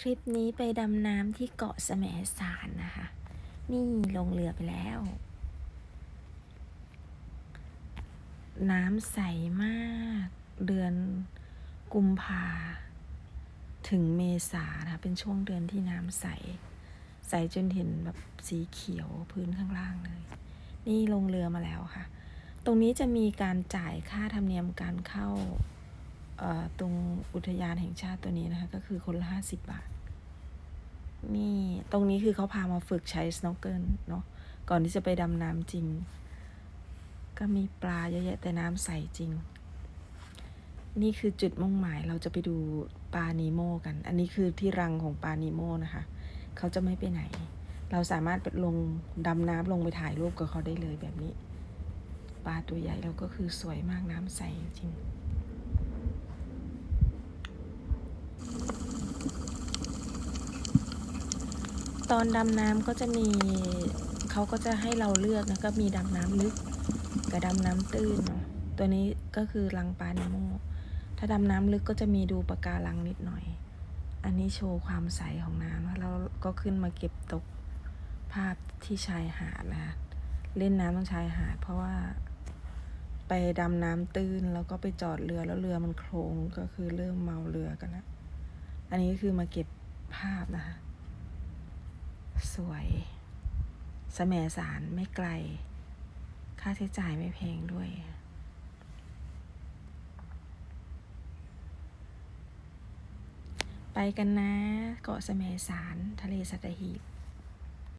ทริปนี้ไปดำน้ำที่เกาะแสมสารนะคะ นี่ลงเรือไปแล้ว น้ำใสมาก เดือนกุมภาถึงเมษานะะเป็นช่วงเดือนที่น้ำใส ใสจนเห็นแบบสีเขียวพื้นข้างล่างเลย นี่ลงเรือมาแล้วค่ะ ตรงนี้จะมีการจ่ายค่าธรรมเนียมการเข้า ตรงอุทยานแห่งชาติตัวนี้นะคะ ก็คือคนละห้าสิบบาท นี่ตรงนี้คือเขาพามาฝึกใช้ snorkel เนาะก่อนที่จะไปดำน้ำจริง ก็มีปลาเยอะแยะแต่น้ำใสจริง นี่คือจุดมุ่งหมายเราจะไปดูปลานีโมกัน อันนี้คือที่รังของปลานีโมนะคะ เขาจะไม่ไปไหน เราสามารถลงดำน้ำลงไปถ่ายรูปกับเขาได้เลยแบบนี้ ปลาตัวใหญ่แล้วก็คือสวยมากน้ำใสจริง ตอนดำน้ำก็จะมีเขาก็จะให้เราเลือกนะก็มีดำน้ำลึกกับดำน้ำตื้นเนาะตัวนี้ก็คือรังปลานิโมถ้าดำน้ำลึกก็จะมีดูปะการังนิดหน่อย อันนี้โชว์ความใสของน้ำแล้วเราก็ขึ้นมาเก็บตกภาพที่ชายหาดนะคะเล่นน้ำตรงชายหาดเพราะว่า ไปดำน้ำตื้นแล้วก็ไปจอดเรือแล้วเรือมันโคลงก็คือเริ่มเมาเรือกันนะอันนี้คือมาเก็บภาพนะคะ สวยสแสมสารไม่ไกล ค่าใช้จ่ายไม่แพงด้วย ไปกันนะ เกาะแสมสารทะเลสัตหีบ